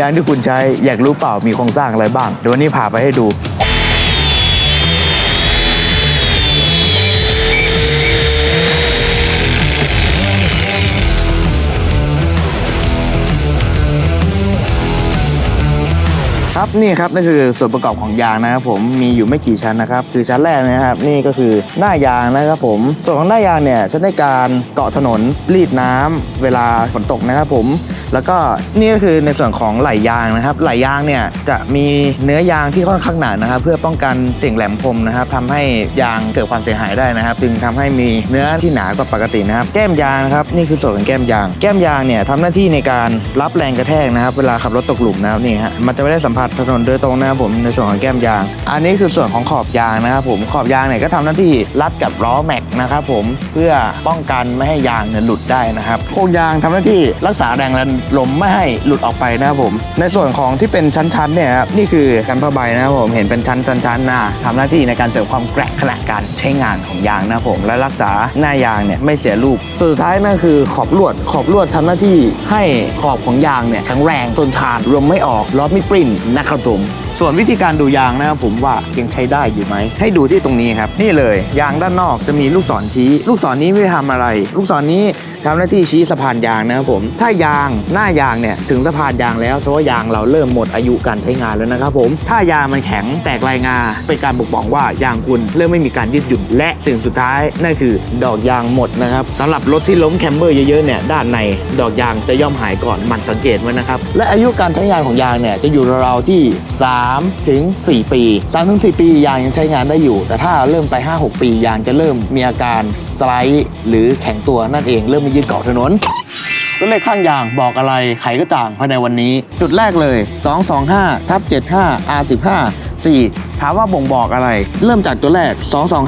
ยางที่คุณใช้อยากรู้เปล่ามีโครงสร้างอะไรบ้างเดี๋ยววันนี้พาไปให้ดู ครับนี่ครับนั่นคือส่วนประกอบของยางนะครับผมมีอยู่ไม่กี่ชั้นนะครับคือชั้นแรกนะครับนี่ก็คือหน้ายางนะครับผมส่วนของหน้ายางเนี่ยใช้ในการเกาะถนนรีดน้ำเวลาฝนตกนะครับผมแล้วก็นี่ก็คือในส่วนของไหลยางนะครับไหลยางเนี่ยจะมีเนื้อยางที่ค่อนข้างหนานะครับ เพื่อป้องกันเสียงแหลมคมนะครับทำให้ยางเกิดความเสียหายได้นะครับ จึงทำให้มีเนื้อที่หนากว่าปกตินะครับแก้มยางนะครับนี่คือส่วนของแก้มยาง แก้มยางเนี่ยทำหน้าที่ในการรับแรงกระแทกนะครับ เวลาขับรถตกหลุมนะครับนี่ฮะมันจะไม่ได้สัมผัสถนนโดยตรงนะครับผมในส่วนของแก้มยาง อันนี้คือส่วนของขอบยางนะครับผมขอบยางเนี่ยก็ทำหน้าที่รัดกับล้อแม็กนะครับผมเพื่อป้องกันไม่ให้ยางเนี่ยหลุดได้นะครับโครงยางทำหน้าที่รักษาแรงดันลมไม่ให้หลุดออกไปนะครับผมในส่วนของที่เป็นชั้นๆเนี่ยครับนี่คือกันผ้าใบนะครับผมเห็นเป็นชั้นๆชั้นๆนะทำหน้าที่ในการเสริมความแกร่งขณะการใช้งานของยางนะครับผมและรักษาหน้ายางเนี่ยไม่เสียรูปสุดท้ายนั่นคือขอบลวดขอบลวดทำหน้าที่ให้ขอบของยางเนี่ยแข็งแรงทนทานรวมไม่ออกล้อไม่ปริ้นนะครับผม ส่วนวิธีการดูยางนะครับผมว่ายังใช้ได้อยู่ไหม ให้ดูที่ตรงนี้ครับ นี่เลย ยางด้านนอกจะมีลูกศรชี้ ลูกศรนี้ไม่ทำอะไร ลูกศรนี้ ทำหน้าที่ชี้สะพานยางนะครับผมถ้ายางหน้ายางเนี่ยถึงสะพานยางแล้วเพราะว่ายางเราเริ่มหมดอายุการใช้งานแล้วนะครับผมถ้ายางมันแข็งแตกลายงาเป็นการบ่งบอกว่ายางคุณเริ่มไม่มีการยืดหยุ่นและสิ่งสุดท้ายนั่นคือ ดอกยางหมดนะครับสำหรับรถที่ล้มแคมเบอร์เยอะๆเนี่ยด้านในดอกยางจะย่อมหายก่อนหมันสังเกตไว้นะครับและอายุการใช้งานของยางเนี่ยจะอยู่ราวๆที่3ถึง4ปี3ถึง4ปียางยังใช้งานได้อยู่ แต่ถ้าเริ่มไป 5-6 ปียางจะเริ่มมีอาการสไลด์หรือแข็งตัวนั่นเองเริ่มไม่ยืดเกาะถนนตัวเลขข้างยางบอกอะไรไขก็ต่างภายในวันนี้ จุดแรกเลย 225ทับ75 R15 4ถามว่าบ่งบอกอะไร เริ่มจากตัวแรก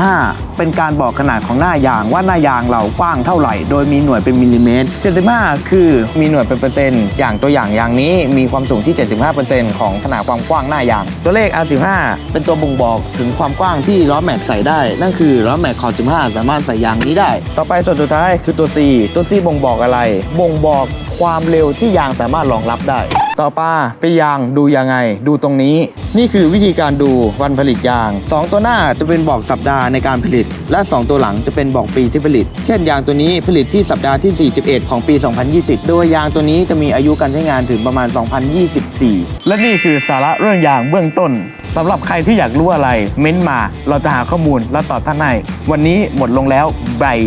225 เป็นการบอกขนาดของหน้ายางว่าหน้ายางเรากว้างเท่าไหร่ โดยมีหน่วยเป็นมิลลิเมตร 75 คือมีหน่วยเป็นเปอร์เซ็นต์ อย่างตัวอย่างอย่างนี้มีความสูงที่ 75%ของขนาดความกว้างหน้ายาง ตัวเลข R15 เป็นตัวบ่งบอกถึงความกว้างที่ล้อแม็กใส่ได้ นั่นคือล้อแม็กขอบ15 สามารถใส่ยางนี้ได้ ต่อไปส่วนสุดท้ายคือตัว C ตัว C บ่งบอกอะไร บ่งบอกความเร็วที่ยางสามารถรองรับได้ ต่อไปไปยางดูยังไง ดูตรงนี้ นี่คือวิธีการดูวันผลิตยาง 2 ตัวหน้าจะเป็นบอกสัปดาห์ในการผลิต และ 2 ตัวหลังจะเป็นบอกปีที่ผลิต เช่นยางตัวนี้ผลิตที่สัปดาห์ที่ 41 ของปี 2020 โดยยางตัวนี้จะมีอายุการใช้งานถึงประมาณ 2024 และนี่คือสาระเรื่องยางเบื้องต้นสำหรับใครที่อยากรู้อะไร เม้นมา เราจะหาข้อมูลและตอบท่านให้วันนี้หมดลงแล้วบาย